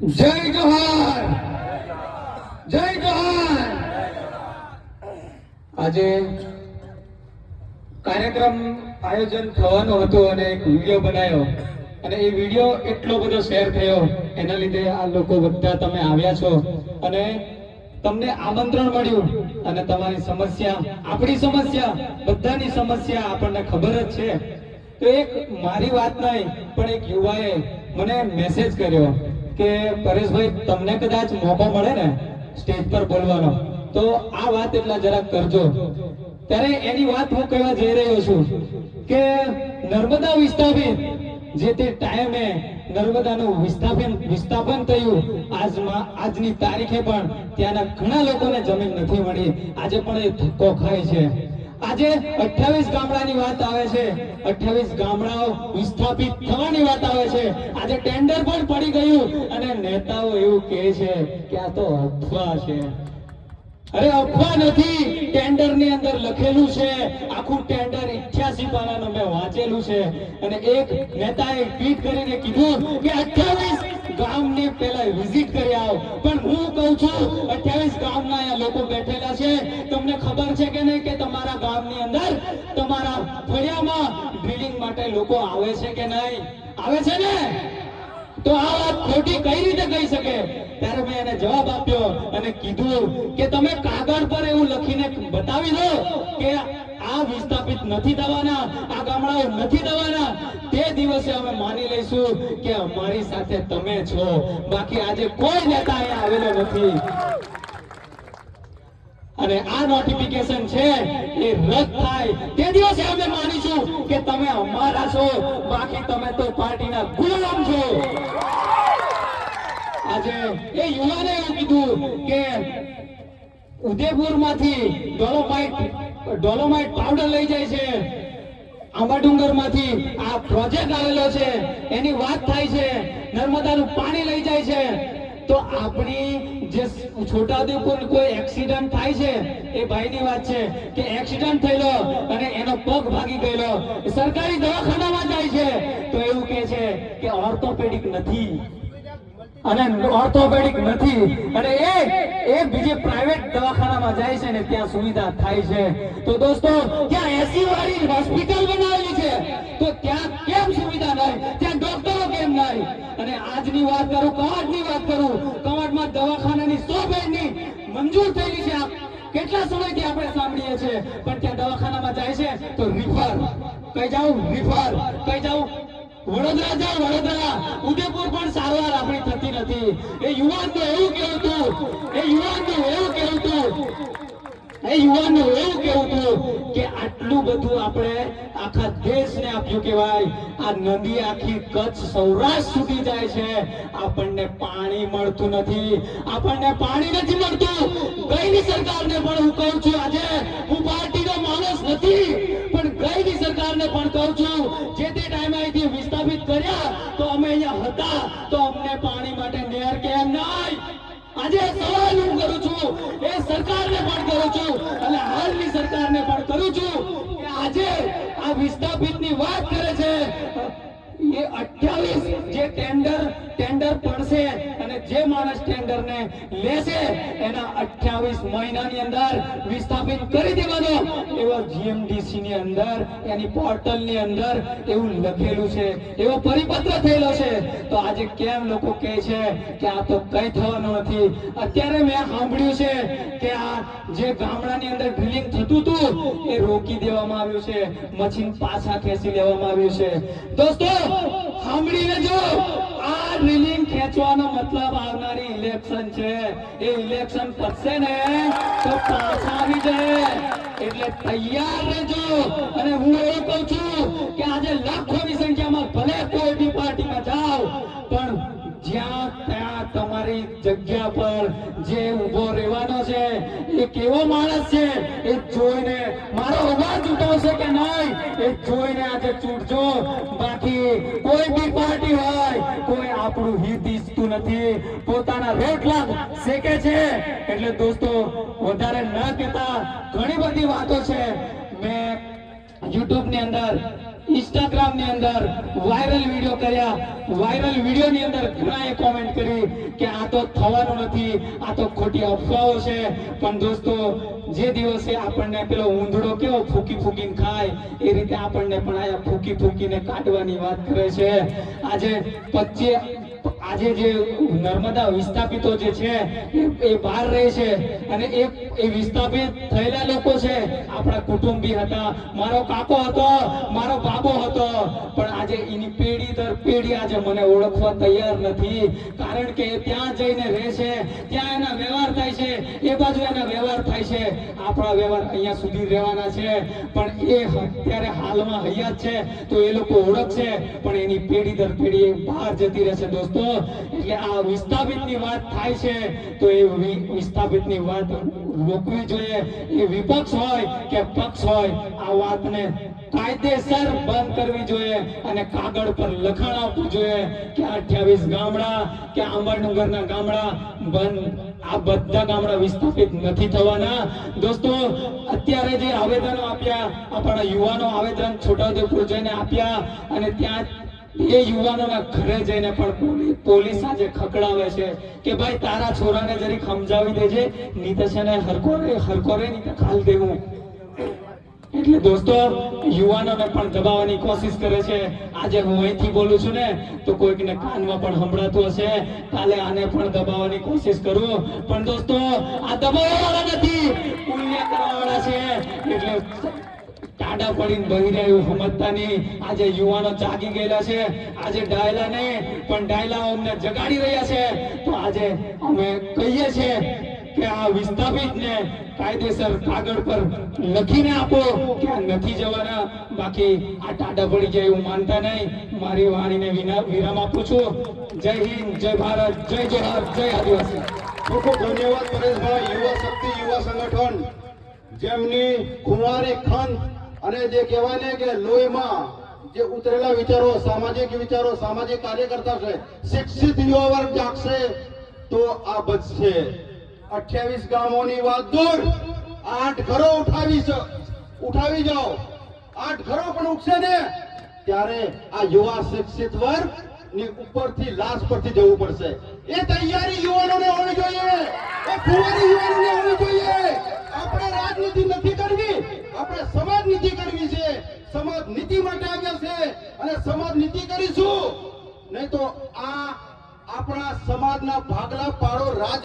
જય જોહાર જય જોહાર આજે કાર્યક્રમ આયોજન થવાનો હતો અને એક વીડિયો બનાવ્યો. અને એ વીડિયો એટલો બધો શેર થયો, એના લીધે આ લોકો બધા તમે આવ્યા છો. અને તમને આમંત્રણ મળ્યું અને તમારી સમસ્યા, આપણી સમસ્યા, બધાની સમસ્યા આપણને ખબર જ છે. તો એક મારી વાત નહીં, પણ એક યુવાએ મને મેસેજ કર્યો. કે પરેશભાઈ, તમને કદાચ મોકો મળે ને સ્ટેજ પર બોલવાનો? તો આ વાત એટલા જરાક કરજો. ત્યારે એની વાત હું કહેવા જઈ રહ્યો છું કે નર્મદા વિસ્થાપિત જે તે ટાઈમે નર્મદાનું વિસ્થાપન વિસ્થાપન થયું, આજમાં, આજની તારીખે પણ ત્યાંના ઘણા લોકોને જમીન નથી મળી. આજે પણ એ ધક્કો ખાય છે. આજે 28 ગામડાની વાત આવે છે. 28 ગામડાઓ વિસ્થાપિત થવાની વાત આવે છે. આજે ટેન્ડર પણ પડી ગયું અને નેતાઓ એવું કહે છે કે આ તો અફવા છે. અરે અફવા નથી ટેન્ડરની અંદર લખેલું છે. આખું ટેન્ડર 88 પાનાનું મેં વાંચેલું છે. અને એક નેતાએ ટ્વીટ કરીને કીધું કે 28 ગામને પહેલા વિઝિટ કરી આવો. પણ હું કહું છું 28 ગામના લોકો બેઠેલા છે. તમને ખબર છે કે નહીં કે તમારા ગામની અંદર તમારા ફળિયામાં ડ્રિલિંગ માટે લોકો આવે છે કે નહીં? આવે છે ને? તો આ વાત ખોટી કઈ રીતે કહી શકે? ત્યારે મેં એને જવાબ આપ્યો અને કીધું કે તમે કાગળ પર એવું લખીને બતાવી દો કે આ વિસ્થાપિત નથી થવાના, આ ગામડાઓ નથી થવાના. તે દિવસે અમે માની લઈશું કે અમારી સાથે તમે છો. બાકી આજે કોઈ નેતા અહીંયા આવેલો નથી. અને આ નોટિફિકેશન છે એ રદ થાય. તે તમે અમારા છો, બાકી તમે તો પાર્ટીના ગુલામ છો. આજે એ યુવાને એવું કીધું કે ઉદયપુરમાંથી ડોલોમાઇટ ડોલોમાઇટ પાવડર લઈ જાય છે. આંબાડુંગરમાંથી આ પ્રોજેક્ટ આવેલો છે. એની વાત થાય છે. નર્મદાનું પાણી લઈ જાય છે. તો આપણી જે છોટાઉદેપુર કોઈ એક્સિડન્ટ થાય છે, એ ભાઈની વાત છે કે એક્સિડન્ટ થયેલો અને એનો પગ ભાગી ગયેલો. સરકારી દવાખાનામાં જાય છે. તો એવું કહે છે કે ઓર્થોપેડિક નથી. અને ઓર્થોપેડિક નથી. અને એ એ બીજે પ્રાઇવેટ દવાખાનામાં જાય છે ને ત્યાં સુવિધા થાય છે. તો દોસ્તો, ત્યાં એસી વાળી હોસ્પિટલ બનાવેલી છે. તો ત્યાં કેમ સુવિધા નહીં? વાત કરું કવાડની વાત કરું. કવાડમાં દવાખાનાની સો બેડની મંજૂર થયેલી છે. કેટલા સમયથી આપણે સાંભળીએ છીએ? પણ ત્યાં દવાખાનામાં જાય છે તો રિફર. કઈ જાઉં? રિફર. કઈ જાઉં? વડોદરા જાઓ વડોદરા. ઉદયપુર પણ સારવાર આપણી થતી નથી. એ યુવાનનું એવું કેવું હતું એ યુવાન તો એવું કેવું હતું એ યુવાનનું એવું કેવું હતું કે આટલું બધું આપણે આખા દેશને આપ્યું કહેવાય. આ નદી આખી કચ્છ સૌરાષ્ટ્ર સુધી જાય છે. આપણને પાણી મળતું નથી. આપણને પાણી નથી મળતું. ગઈની સરકારને પણ હું કહું છું, આજે હું પાર્ટીનો માણસ નથી, પણ ગઈની સરકારને પણ કહું છું, જે તે ટાઈમે અહીંથી વિસ્થાપિત કર્યા, તો અમે અહીંયા હતા, તો અમને પાણી માટે નેર કેમ નહીં આજે સવાલ હું કરું છું, એ સરકારને પણ કરું છું, અને હાલની સરકારને પણ કરું છું વિસ્થાપિતની વાત કરે છે. એ 28 જે ટેન્ડર ટેન્ડર પડશે અને જે માણસ ટેન્ડરને લેશે, એના 28 મહિનાની અંદર વિસ્થાપિત કરી દેવાનો. એવા જીએમડીસી ની અંદર, એની પોર્ટલની અંદર એવું લખેલું છે, એવો પરિપત્ર થયેલો છે. તો આજે કેમ લોકો કહે છે કે આ તો કઈ થવાનું નથી? અત્યારે મેં સાંભળ્યું છે કે આ જે ગામડાની અંદર ડ્રિલિંગ થતું હતું, એ રોકી દેવામાં આવ્યું છે. મશીન પાછા ખેંચી લેવામાં આવ્યું છે. દોસ્તો સાંભળી લેજો આ ડ્રિલિંગ ખેંચવાનો મતલબ આવનારી ઇલેક્શન છે. એ ઇલેક્શન પતશે ને તો પાછા આવી જાય. એટલે તૈયાર રહેજો. અને હું એવું કહું છું કે આજે લાખોની સંખ્યામાં ભલે કોઈ બી પાર્ટીમાં જાઓ, પણ જ્યાં ત્યાં તમારી જગ્યા પર જે ઊભો રહેવાનો છે, એ કેવો માણસ છે, એ જોઈને મારો અવાજ ઉઠાવશે કે નહીં? એ જોઈને આજે ચૂંટજો. બાકી કોઈ બી પાર્ટી હોય, કોઈ આપણું હિત ઈચ્છતું નથી. પોતાના રોટલા શેકે છે. એટલે દોસ્તો, વધારે ન કહેતા ઘણી બધી વાતો છે. મેં યુટ્યુબની અંદર ઇન્સ્ટાગ્રામની અંદર વાયરલ વીડિયો કર્યા. વાયરલ વીડિયો ની અંદર ઘણાએ કોમેન્ટ કરી કે આ તો થવાનું નથી, આ તો ખોટી અફવાઓ છે. પણ દોસ્તો, જે દિવસે આપણને પેલો ઊંધડો કેવો ફૂકી ફૂકીને ખાય, એ રીતે આપણને પણ આયા ફૂકી ફૂકીને કાઢવાની વાત કરે છે. આજે પચીસ આજે જે નર્મદા વિસ્થાપિતો જે છે, એ- બહાર રહે છે અને એ એ વિસ્થાપિત થયેલા લોકો છે, આપણા કુટુંબી હતા, મારો કાકો હતો, મારો બાબો હતો, પણ આજે એની પેઢી દર પેઢી આજે મને ઓળખવા તૈયાર નથી, કારણ કે ત્યાં જઈને રહે છે, ત્યાં એના વ્યવહાર થાય છે, એ બાજુ એના વ્યવહાર થાય છે. આપણા વ્યવહાર અહીંયા સુધી રહેવાના છે. પણ એ અત્યારે હાલમાં હયાત છે તો એ લોકો ઓળખશે. પણ એની પેઢી દર પેઢી બહાર જતી રહેશે દોસ્તો. એટલે આ વિસ્થાપિતની વાત થાય છે તો એ વિસ્થાપિતની વાત રોકવી જોઈએ. એ વિપક્ષ હોય કે પક્ષ હોય, આ વાતને કાયદેસર બંધ કરવી જોઈએ અને કાગળ પર લખાણ આપવું જોઈએ કે અઠ્યાવીસ ગામડા, કે આંબાડુંગરના ગામડા બંધ. આ બધા ગામડા વિસ્થાપિત નથી થવાના. દોસ્તો, અત્યારે જે આવેદનો આપ્યા, આપણા યુવાનો આવેદન છોટાઉદેપુર જઈને આપ્યા અને ત્યાં એ યુવાનોના ઘરે જઈને પણ પોલીસ આજે ખકડાવે છે કે ભાઈ તારા છોરાને જરીક સમજાવી દેજે, નહીં તો છે ને હરકોરે હરકોરે નહીં તો ખાલ દેવું. એટલે દોસ્તો, યુવાનોને પણ દબાવવાની કોશિશ કરે છે. આજે હું અહીંથી બોલું છું ને, તો કોઈકને કાનમાં પણ સંભળાતું હશે. કાલે આને પણ દબાવવાની કોશિશ કરું. પણ દોસ્તો, આ દબાવવાવાળા નથી, પુણ્ય કરવાવાળા છે. એટલે ટાડા પડીને બહી રહ્યું સમજતા નહીં આજે યુવાનો જાગી ગયેલા છે. આજે ડાયલા નહીં, પણ ડાયલા અમને જગાડી રહ્યા છે. તો આજે અમે કહીએ છીએ કે આ વિસ્થાપિતને કાયદેસર કાગળ પર લખીને આપો. કે નથી જવાના? બાકી આ ટાડા પડી જાય એવું માનતા નહીં. મારી વાણીને વિરામ આપું છું. જય હિન્દ, જય ભારત, જય જોહાર, જય આદિવાસી. ખૂબ ખૂબ ધન્યવાદ પરેશભાઈ. યુવા શક્તિ, યુવા સંગઠન. જેમની કુંવારી, ખંત અને જે કહેવાય ને કે લોહીમાં જે ઉતરેલા વિચારો, સામાજિક વિચારો, સામાજિક કાર્યકર્તા છે, શિક્ષિત યુવા વર્ગ જાગશે તો આ બચશે. અઠ્યાવીસ ગામોની વાત દૂર. આઠ ઘરો ઉઠાવી ઉઠાવી જાઓ. આઠ ઘરો પણ ઉઠશે ને? ત્યારે આ યુવા શિક્ષિત વર્ગની ઉપરથી લાશ પરથી જવું પડશે. એ તૈયારી યુવાનોને હોવી જોઈએ. એ કુંવારી યુવાનોને હોવી જોઈએ. આપણે રાજનીતિ નથી કરવી. આપણે સમાજ નીતિ કરવી છે. સમાજ નીતિ માટે આવ્યા છે. અને સમાજ નીતિ કરીશું. નહીં તો આ આપણા સમાજના ભાગલા પાડો રાજ